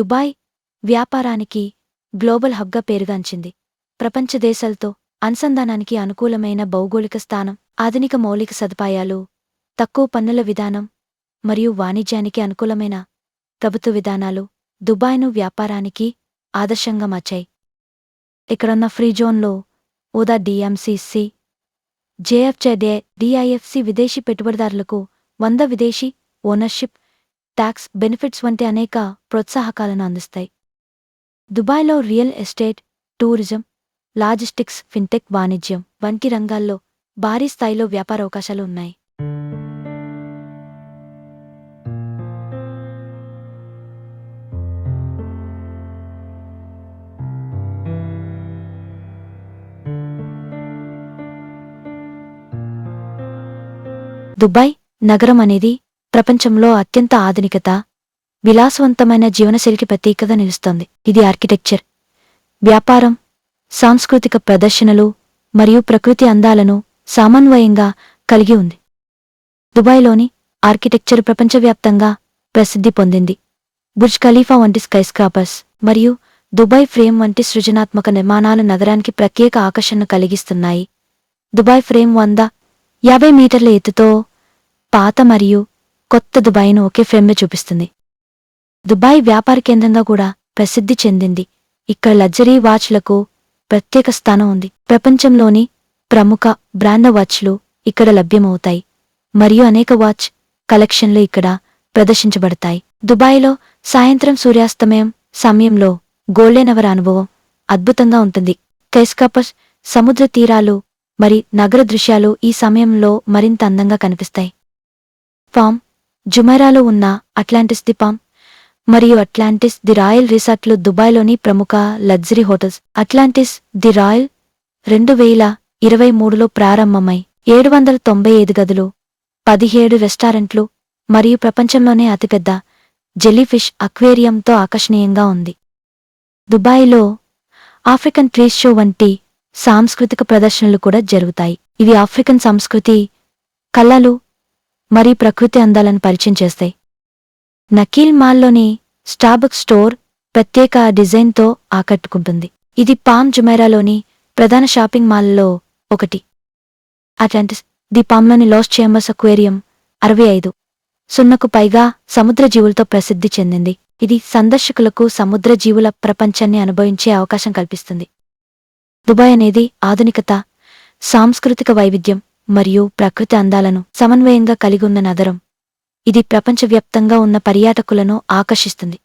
Dubai వ్యాపారానికి global హబ్గా పేరుగాంచింది. ప్రపంచ దేశాలతో అనుసంధానానికి అనుకూలమైన భౌగోళిక స్థానం ఆధునిక మౌలిక సదుపాయాలు తక్కువ పన్నుల విధానం మరియు వాణిజ్యానికి అనుకూలమైన ప్రభుత్వ విధానాలు దుబాయ్ను వ్యాపారానికి ఆదర్శంగా మార్చాయి. ఇక్కడున్న ఫ్రీ జోన్లో ఉదా డిఎంసిసి జేఎఫ్జెడే డిఐఎఫ్సి విదేశీ పెట్టుబడిదారులకు వంద విదేశీ ఓనర్షిప్ ట్యాక్స్ బెనిఫిట్స్ వంటి అనేక ప్రోత్సాహకాలను అందిస్తాయి. దుబాయ్లో real estate tourism logistics fintech వాణిజ్యం వంటి రంగాల్లో భారీ స్థాయిలో వ్యాపార అవకాశాలు ఉన్నాయి. దుబాయ్ నగరం అనేది ప్రపంచంలో అత్యంత ఆధునికత విలాసవంతమైన జీవనశైలికి ప్రతీకగా నిలుస్తోంది. ఇది ఆర్కిటెక్చర్ వ్యాపారం సాంస్కృతిక ప్రదర్శనలు మరియు ప్రకృతి అందాలను సమన్వయంగా కలిగి ఉంది. దుబాయ్లోని ఆర్కిటెక్చర్ ప్రపంచవ్యాప్తంగా ప్రసిద్ధి పొందింది. బుర్జ్ ఖలీఫా వంటి స్కైస్క్రాపర్స్ మరియు దుబాయ్ ఫ్రేమ్ వంటి సృజనాత్మక నిర్మాణాలు నగరానికి ప్రత్యేక ఆకర్షణ కలిగిస్తున్నాయి. దుబాయ్ ఫ్రేమ్ వంద యాభై మీటర్ల ఎత్తుతో పాత మరియు కొత్త దుబాయ్ను ఒకే ఫ్రేమ్లో చూపిస్తుంది. దుబాయ్ వ్యాపార కేంద్రంగా కూడా ప్రసిద్ధి చెందింది. ఇక్కడ లగ్జరీ వాచ్లకు ప్రత్యేక స్థానం ఉంది. ప్రపంచంలోని ప్రముఖ బ్రాండ్ వాచ్లు ఇక్కడ లభ్యమవుతాయి. మరియు అనేక వాచ్ కలెక్షన్లు ఇక్కడ ప్రదర్శించబడతాయి. దుబాయ్లో సాయంత్రం సూర్యాస్తమయం సమయంలో గోల్డెన్ అవర్ అనుభవం అద్భుతంగా ఉంటుంది. కైస్కాపస్ సముద్ర తీరాలు మరి నగర దృశ్యాలు ఈ సమయంలో మరింత అందంగా కనిపిస్తాయి. ఫామ్ జుమైరాలో ఉన్న అట్లాంటిస్ ది పామ్ మరియు అట్లాంటిస్ ది రాయల్ రిసార్ట్లు దుబాయ్లోని ప్రముఖ luxury hotels. Atlantis the Royal రెండు వేల ఇరవై మూడులో ప్రారంభమై ఏడు వందల తొంభై ఐదు గదులు పదిహేడు రెస్టారెంట్లు మరియు ప్రపంచంలోనే అతిపెద్ద జెలీఫిష్ అక్వేరియంతో ఆకర్షణీయంగా ఉంది. దుబాయ్లో ఆఫ్రికన్ ట్రీస్ షో వంటి సాంస్కృతిక ప్రదర్శనలు కూడా జరుగుతాయి. ఇవి ఆఫ్రికన్ సంస్కృతి కళలు మరియు ప్రకృతి అందాలను పరిచయం చేస్తాయి. నకీల్ మాల్లోని స్టాబక్ స్టోర్ ప్రత్యేక డిజైన్తో ఆకట్టుకుంటుంది. ఇది పామ్ జుమైరాలోని ప్రధాన షాపింగ్ మాల్లో ఒకటి. అట్లాంటిస్ ది పామ్లోని లాస్ చేంబర్స్ అక్వేరియం అరవై ఐదు. సున్నకు పైగా సముద్ర జీవులతో ప్రసిద్ధి చెందింది. ఇది సందర్శకులకు సముద్ర జీవుల ప్రపంచాన్ని అనుభవించే అవకాశం కల్పిస్తుంది. దుబాయ్ అనేది ఆధునికత సాంస్కృతిక వైవిధ్యం మరియు ప్రకృతి అందాలను సమన్వయంగా కలిగి ఉన్న నగరం. ఇది ప్రపంచవ్యాప్తంగా ఉన్న పర్యాటకులను ఆకర్షిస్తుంది.